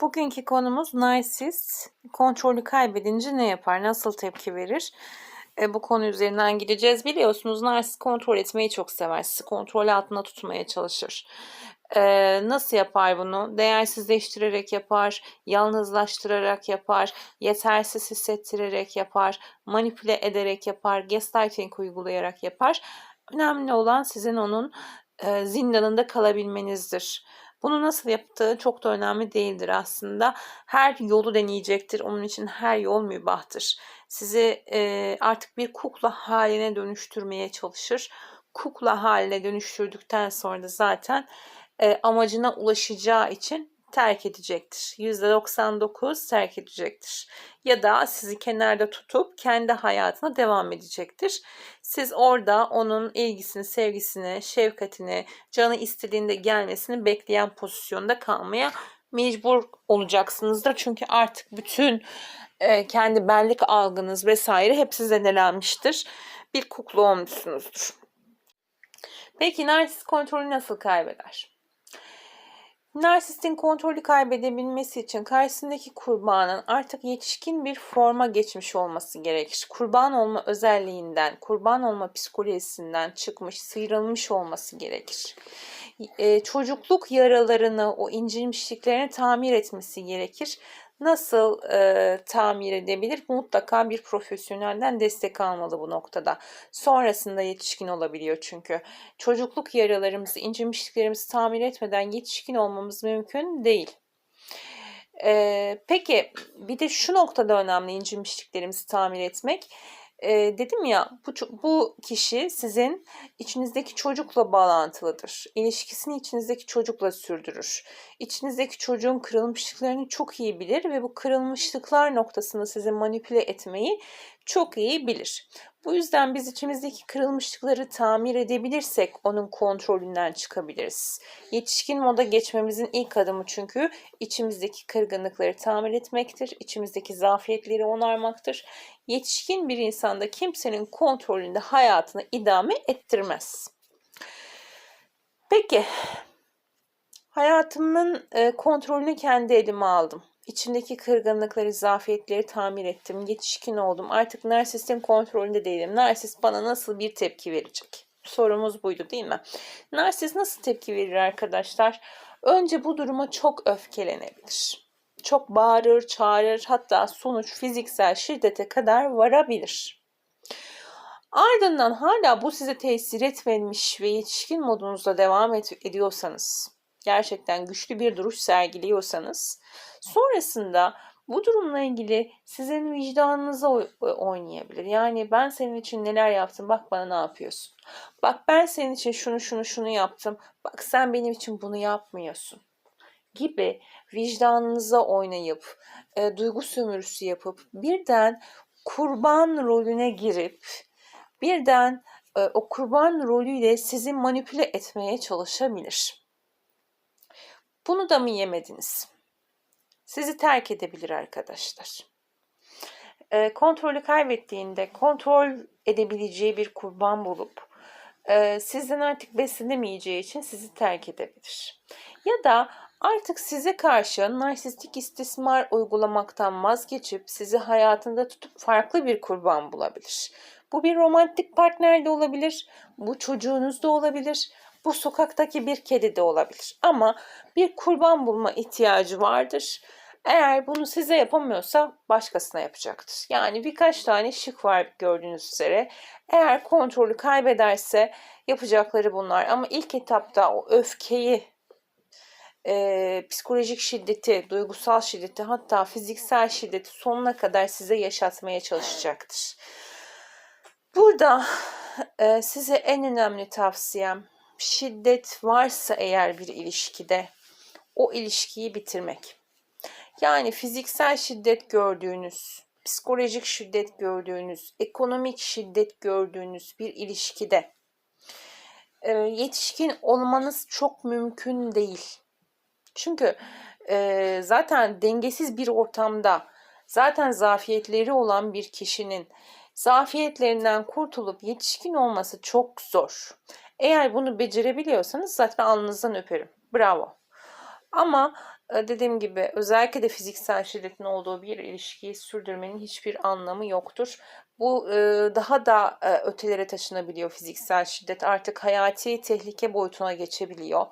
Bugünkü konumuz narsist kontrolü kaybedince ne yapar, nasıl tepki verir? E, bu konu üzerinden gideceğiz. Biliyorsunuz narsist kontrol etmeyi çok sever. Sizi kontrol altında tutmaya çalışır. E, nasıl yapar bunu? Değersizleştirerek yapar, yalnızlaştırarak yapar, yetersiz hissettirerek yapar, manipüle ederek yapar, gaslighting uygulayarak yapar. Önemli olan sizin onun e, zindanında kalabilmenizdir. Bunu nasıl yaptığı çok da önemli değildir aslında. Her yolu deneyecektir. Onun için her yol mübahtır. Sizi e, artık bir kukla haline dönüştürmeye çalışır. Kukla haline dönüştürdükten sonra da zaten e, amacına ulaşacağı için terk edecektir. %99 terk edecektir. Ya da sizi kenarda tutup kendi hayatına devam edecektir. Siz orada onun ilgisini, sevgisini, şefkatini, canı istediğinde gelmesini bekleyen pozisyonda kalmaya mecbur olacaksınızdır. Çünkü artık bütün e, kendi benlik algınız vesaire hepsi zedelenmiştir. Bir kukla olmuşsunuzdur. Peki narsist kontrolü nasıl kaybeder? Narsistin kontrolü kaybedebilmesi için karşısındaki kurbanın artık yetişkin bir forma geçmiş olması gerekir. Kurban olma özelliğinden, kurban olma psikolojisinden çıkmış, sıyrılmış olması gerekir. Ee, çocukluk yaralarını, o incinmişliklerini tamir etmesi gerekir nasıl e, tamir edebilir? Mutlaka bir profesyonelden destek almalı bu noktada. Sonrasında yetişkin olabiliyor çünkü. Çocukluk yaralarımızı, incemişliklerimizi tamir etmeden yetişkin olmamız mümkün değil. Ee, peki bir de şu noktada önemli incinmişliklerimizi tamir etmek e, dedim ya bu, bu kişi sizin içinizdeki çocukla bağlantılıdır. İlişkisini içinizdeki çocukla sürdürür. İçinizdeki çocuğun kırılmışlıklarını çok iyi bilir ve bu kırılmışlıklar noktasını sizi manipüle etmeyi çok iyi bilir. Bu yüzden biz içimizdeki kırılmışlıkları tamir edebilirsek onun kontrolünden çıkabiliriz. Yetişkin moda geçmemizin ilk adımı çünkü içimizdeki kırgınlıkları tamir etmektir, içimizdeki zafiyetleri onarmaktır. Yetişkin bir insanda kimsenin kontrolünde hayatını idame ettirmez. Peki, hayatımın e, kontrolünü kendi elime aldım. İçimdeki kırgınlıkları, zafiyetleri tamir ettim. Yetişkin oldum. Artık narsistin kontrolünde değilim. Narsist bana nasıl bir tepki verecek? Sorumuz buydu değil mi? Narsist nasıl tepki verir arkadaşlar? Önce bu duruma çok öfkelenebilir. Çok bağırır, çağırır, hatta sonuç fiziksel şiddete kadar varabilir. Ardından hala bu size tesir etmemiş ve yetişkin modunuzda devam ed- ediyorsanız, gerçekten güçlü bir duruş sergiliyorsanız, sonrasında bu durumla ilgili sizin vicdanınıza oynayabilir. Yani ben senin için neler yaptım bak bana ne yapıyorsun. Bak ben senin için şunu şunu şunu yaptım. Bak sen benim için bunu yapmıyorsun gibi vicdanınıza oynayıp e, duygu sömürüsü yapıp birden kurban rolüne girip birden e, o kurban rolüyle sizi manipüle etmeye çalışabilir. Bunu da mı yemediniz? Sizi terk edebilir arkadaşlar. E, kontrolü kaybettiğinde kontrol edebileceği bir kurban bulup e, sizden artık beslenemeyeceği için sizi terk edebilir. Ya da Artık size karşı narsistik istismar uygulamaktan vazgeçip sizi hayatında tutup farklı bir kurban bulabilir. Bu bir romantik partner de olabilir, bu çocuğunuz da olabilir, bu sokaktaki bir kedi de olabilir. Ama bir kurban bulma ihtiyacı vardır. Eğer bunu size yapamıyorsa başkasına yapacaktır. Yani birkaç tane şık var gördüğünüz üzere. Eğer kontrolü kaybederse yapacakları bunlar. Ama ilk etapta o öfkeyi e, psikolojik şiddeti, duygusal şiddeti hatta fiziksel şiddeti sonuna kadar size yaşatmaya çalışacaktır. Burada e, size en önemli tavsiyem şiddet varsa eğer bir ilişkide o ilişkiyi bitirmek. Yani fiziksel şiddet gördüğünüz, psikolojik şiddet gördüğünüz, ekonomik şiddet gördüğünüz bir ilişkide e, yetişkin olmanız çok mümkün değil. Çünkü e, zaten dengesiz bir ortamda zaten zafiyetleri olan bir kişinin zafiyetlerinden kurtulup yetişkin olması çok zor. Eğer bunu becerebiliyorsanız zaten alnınızdan öperim. Bravo. Ama e, dediğim gibi özellikle de fiziksel şiddetin olduğu bir ilişkiyi sürdürmenin hiçbir anlamı yoktur. Bu e, daha da e, ötelere taşınabiliyor fiziksel şiddet. Artık hayati tehlike boyutuna geçebiliyor.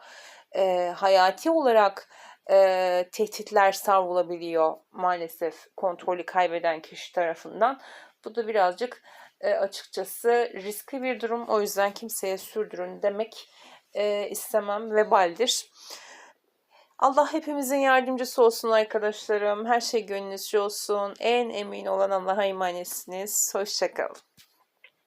Hayati olarak tehditler savrulabiliyor maalesef kontrolü kaybeden kişi tarafından. Bu da birazcık e, açıkçası riskli bir durum. O yüzden kimseye sürdürün demek e, istemem vebaldir. Allah hepimizin yardımcısı olsun arkadaşlarım. Her şey gönlünüzce olsun. En emin olan Allah'a emanetsiniz. Hoşçakalın.